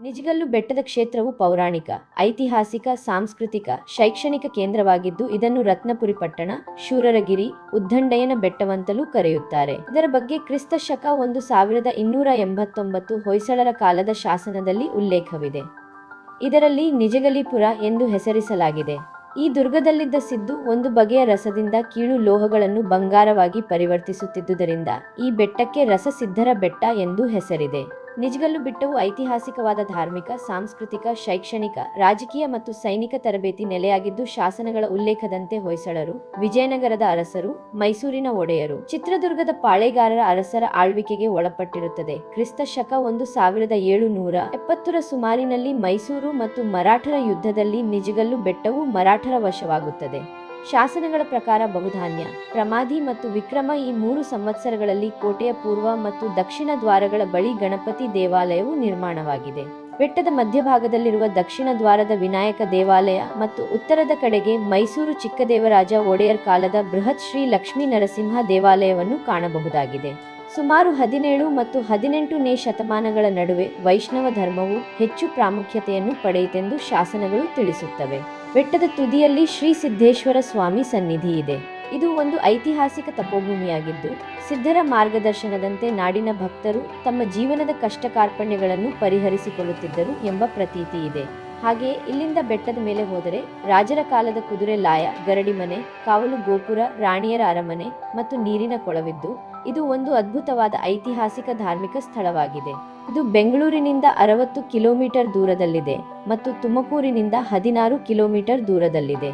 ನಿಜಗಲ್ಲು ಬೆಟ್ಟದ ಕ್ಷೇತ್ರವು ಪೌರಾಣಿಕ, ಐತಿಹಾಸಿಕ, ಸಾಂಸ್ಕೃತಿಕ, ಶೈಕ್ಷಣಿಕ ಕೇಂದ್ರವಾಗಿದ್ದು ಇದನ್ನು ರತ್ನಪುರಿ ಪಟ್ಟಣ, ಶೂರರಗಿರಿ, ಉದ್ದಂಡಯ್ಯನ ಬೆಟ್ಟವಂತಲೂ ಕರೆಯುತ್ತಾರೆ. ಇದರ ಬಗ್ಗೆ ಕ್ರಿಸ್ತ ಶಕ ಒಂದು ಸಾವಿರದ ಇನ್ನೂರ ಎಂಬತ್ತೊಂಬತ್ತು ಹೊಯ್ಸಳರ ಕಾಲದ ಶಾಸನದಲ್ಲಿ ಉಲ್ಲೇಖವಿದೆ. ಇದರಲ್ಲಿ ನಿಜಗಲಿಪುರ ಎಂದು ಹೆಸರಿಸಲಾಗಿದೆ. ಈ ದುರ್ಗದಲ್ಲಿದ್ದ ಸಿದ್ದು ಒಂದು ಬಗೆಯ ರಸದಿಂದ ಕೀಳು ಲೋಹಗಳನ್ನು ಬಂಗಾರವಾಗಿ ಪರಿವರ್ತಿಸುತ್ತಿದ್ದುದರಿಂದ ಈ ಬೆಟ್ಟಕ್ಕೆ ರಸಸಿದ್ಧರ ಬೆಟ್ಟ ಎಂದು ಹೆಸರಿದೆ. ನಿಜಗಲ್ಲು ಬೆಟ್ಟವು ಐತಿಹಾಸಿಕವಾದ ಧಾರ್ಮಿಕ, ಸಾಂಸ್ಕೃತಿಕ, ಶೈಕ್ಷಣಿಕ, ರಾಜಕೀಯ ಮತ್ತು ಸೈನಿಕ ತರಬೇತಿ ನೆಲೆಯಾಗಿದ್ದು ಶಾಸನಗಳ ಉಲ್ಲೇಖದಂತೆ ಹೊಯ್ಸಳರು, ವಿಜಯನಗರದ ಅರಸರು, ಮೈಸೂರಿನ ಒಡೆಯರು. ಚಿತ್ರದುರ್ಗದ ಪಾಳೆಗಾರರ ಅರಸರ ಆಳ್ವಿಕೆಗೆ ಒಳಪಟ್ಟಿರುತ್ತದೆ. ಕ್ರಿಸ್ತ ಶಕ ಒಂದು ಸಾವಿರದ ಏಳುನೂರ ಎಪ್ಪತ್ತರ ಸುಮಾರಿನಲ್ಲಿ ಮೈಸೂರು ಮತ್ತು ಮರಾಠರ ಯುದ್ಧದಲ್ಲಿ ನಿಜಗಲ್ಲು ಬೆಟ್ಟವು ಮರಾಠರ ವಶವಾಗುತ್ತದೆ. ಶಾಸನಗಳ ಪ್ರಕಾರ ಬಹುಧಾನ್ಯ. ಪ್ರಮಾದಿ ಮತ್ತು ವಿಕ್ರಮ ಈ ಮೂರು ಸಂವತ್ಸರಗಳಲ್ಲಿ ಕೋಟೆಯ ಪೂರ್ವ ಮತ್ತು ದಕ್ಷಿಣ ದ್ವಾರಗಳ ಬಳಿ ಗಣಪತಿ ದೇವಾಲಯವು ನಿರ್ಮಾಣವಾಗಿದೆ. ಬೆಟ್ಟದ ಮಧ್ಯಭಾಗದಲ್ಲಿರುವ ದಕ್ಷಿಣ ದ್ವಾರದ ವಿನಾಯಕ ದೇವಾಲಯ ಮತ್ತು ಉತ್ತರದ ಕಡೆಗೆ ಮೈಸೂರು ಚಿಕ್ಕದೇವರಾಜ ಒಡೆಯರ್ ಕಾಲದ ಬೃಹತ್ ಶ್ರೀ ಲಕ್ಷ್ಮೀ ನರಸಿಂಹ ದೇವಾಲಯವನ್ನು ಕಾಣಬಹುದಾಗಿದೆ. ಸುಮಾರು ಹದಿನೇಳು ಮತ್ತು ಹದಿನೆಂಟನೇ ಶತಮಾನಗಳ ನಡುವೆ ವೈಷ್ಣವ ಧರ್ಮವು ಹೆಚ್ಚು ಪ್ರಾಮುಖ್ಯತೆಯನ್ನು ಪಡೆಯಿತೆಂದು ಶಾಸನಗಳು ತಿಳಿಸುತ್ತವೆ. ಬೆಟ್ಟದ ತುದಿಯಲ್ಲಿ ಶ್ರೀ ಸಿದ್ದೇಶ್ವರ ಸ್ವಾಮಿ ಸನ್ನಿಧಿ ಇದೆ. ಇದು ಒಂದು ಐತಿಹಾಸಿಕ ತಪೋಭೂಮಿಯಾಗಿದ್ದು, ಸಿದ್ಧರ ಮಾರ್ಗದರ್ಶನದಂತೆ ನಾಡಿನ ಭಕ್ತರು ತಮ್ಮ ಜೀವನದ ಕಷ್ಟ ಕಾರ್ಪಣ್ಯಗಳನ್ನು ಪರಿಹರಿಸಿಕೊಳ್ಳುತ್ತಿದ್ದರು ಎಂಬ ಪ್ರತೀತಿ ಇದೆ. ಹಾಗೆಯೇ ಇಲ್ಲಿಂದ ಬೆಟ್ಟದ ಮೇಲೆ ಹೋದರೆ ರಾಜರ ಕಾಲದ ಕುದುರೆ ಲಾಯ, ಗರಡಿ ಮನೆ, ಕಾವಲು ಗೋಪುರ, ರಾಣಿಯರ ಅರಮನೆ ಮತ್ತು ನೀರಿನ ಕೊಳವಿದ್ದು, ಇದು ಒಂದು ಅದ್ಭುತವಾದ ಐತಿಹಾಸಿಕ ಧಾರ್ಮಿಕ ಸ್ಥಳವಾಗಿದೆ. ಇದು ಬೆಂಗಳೂರಿನಿಂದ ಅರವತ್ತು ಕಿಲೋಮೀಟರ್ ದೂರದಲ್ಲಿದೆ ಮತ್ತು ತುಮಕೂರಿನಿಂದ ಹದಿನಾರು ಕಿಲೋಮೀಟರ್ ದೂರದಲ್ಲಿದೆ.